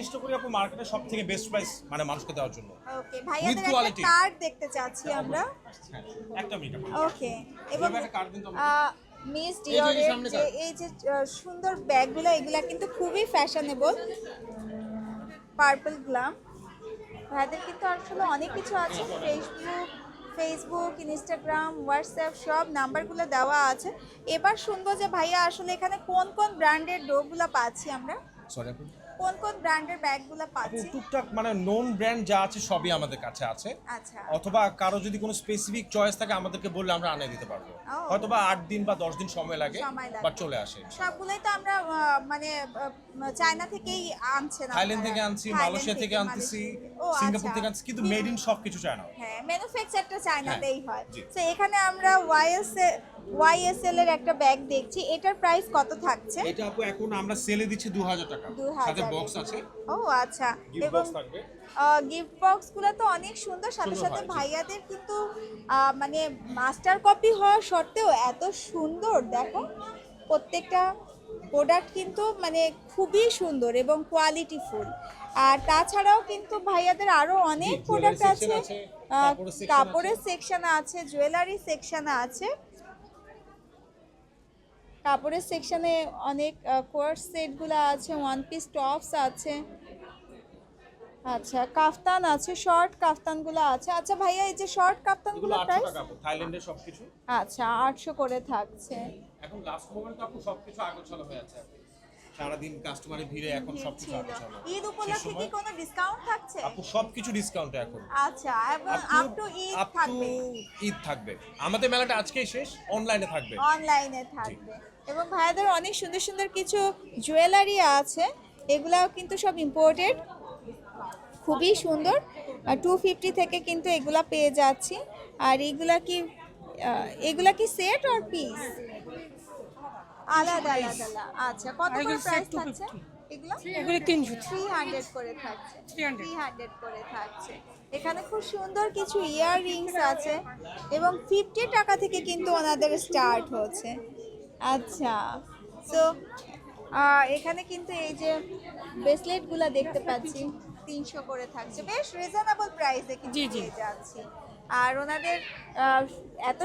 চেষ্টা করি আপু মার্কেটে সব থেকে বেস্ট প্রাইস মানে মানুষকে দেওয়ার জন্য। ওকে ভাইয়াদের একটা কার্ড দেখতে চাচ্ছি আমরা। একটা মিনিট ওকে এবং একটা কিন্তু আমরা- আহ, মিস ডিওরের যে এই যে সুন্দর ব্যাগগুলো এগুলা কিন্তু খুবই ফ্যাশনেবল পার্পল গ্লাম ভাইদের কিন্তু আসলে অনেক কিছু আছে। ফেসবুক ফেসবুক ইনস্টাগ্রাম হোয়াটসঅ্যাপ সব নাম্বারগুলো দেওয়া আছে। এবার শুনব যে ভাইয়া আসলে এখানে কোন কোন ব্র্যান্ডের ডোগুলো পাচ্ছি আমরা। আপু। কোন কোন ব্র্যান্ডের ব্যাগগুলো পাচ্ছি? টুকটাক মানে নোন ব্র্যান্ড যা আছে সবই আমাদের কাছে আছে। আচ্ছা। অথবা কারও যদি কোনো স্পেসিফিক চয়েস থাকে আমাদেরকে বললে আমরা আনিয়ে দিতে পারব। হয়তো বা আট দিন বা দশ দিন সময় লাগে বা চলে আসে সবগুলোই তো আমরা মানে চায়না থেকেই আনছেন থাইল্যান্ড থেকে আনছি মালয়েশিয়া থেকে আনতেছি। ও, সিঙ্গাপুর আচ্ছা। থেকে আনছি কিন্তু মেড ইন সব কিছু চায় না হ্যাঁ ম্যানুফ্যাকচারটা চায়নাতেই হয় জি। তো এখানে আমরা ওয়াইএস ওয়াইএসএল এর একটা ব্যাগ দেখছি। এটার প্রাইস কত থাকছে? এটা আপু এখন আমরা সেলে দিচ্ছি দু হাজার টাকা 2000 সাথে বক্স আছে। ও আচ্ছা। এবং গিফট বক্সগুলো তো অনেক সুন্দর। সাথে সাথে ভাইয়াদের কিন্তু মানে মাস্টার কপি হওয়া সত্ত্বেও এত সুন্দর। দেখো প্রত্যেকটা প্রোডাক্ট কিন্তু মানে খুবই সুন্দর এবং কোয়ালিটিফুল আর তাছাড়াও কিন্তু ভাইয়াদের আরও অনেক প্রোডাক্ট আছে। কাপড়ের সেকশন আছে। জুয়েলারি সেকশন আছে। কাপড়ের সেকশনে অনেক কোয়ার্স সেটগুলো আছে ওয়ান পিস টপস আছে। আচ্ছা কাফতান আছে শর্ট কাফতানগুলো আছে। আচ্ছা ভাইয়া এই যে শর্ট কাফতানগুলো প্রাইস থাইল্যান্ডে সবকিছু। আচ্ছা আটশো করে থাকছে। এখন লাস্ট মোমেন্ট আপু সবকিছু আগোছালো হয়ে আছে। সারাদিন কাস্টমারের ভিড়ে এখন সবকিছু। আগোছালো ঈদ উপলক্ষে কি কোনো ডিসকাউন্ট থাকছে? আপু সবকিছু ডিসকাউন্টে এখন। আচ্ছা আপ টু ঈদ থাকবে। ঈদ থাকবে। আমাদের মেলাটা আজকেই শেষ অনলাইনে থাকবে। অনলাইনে থাকবে। এবং ভাইয়াদের অনেক সুন্দর সুন্দর কিছু জুয়েলারি আছে। এগুলাও কিন্তু সব ইম্পোর্টেড খুবই সুন্দর। টু ফিফটি থেকে কিন্তু এগুলা পেয়ে যাচ্ছি। আর এগুলা কি এগুলা কি সেট আর পিস আলাদা আলাদা। আচ্ছা কত করে প্রাইস থাকছে? এগুলো? এগুলো করে থাকছে। 300 থ্রি হান্ড্রেড করে থাকছে। এখানে খুব সুন্দর কিছু ইয়ার রিংস আছে এবং ফিফটি টাকা থেকে কিন্তু ওনাদের স্টার্ট হচ্ছে। আচ্ছা সো এখানে কিন্তু এই যে ব্রেসলেটগুলো দেখতে পাচ্ছি তিনশো করে থাকছে। বেশ রিজনেবল প্রাইসে কিন্তু। পেয়ে যাচ্ছি। আর ওনাদের এত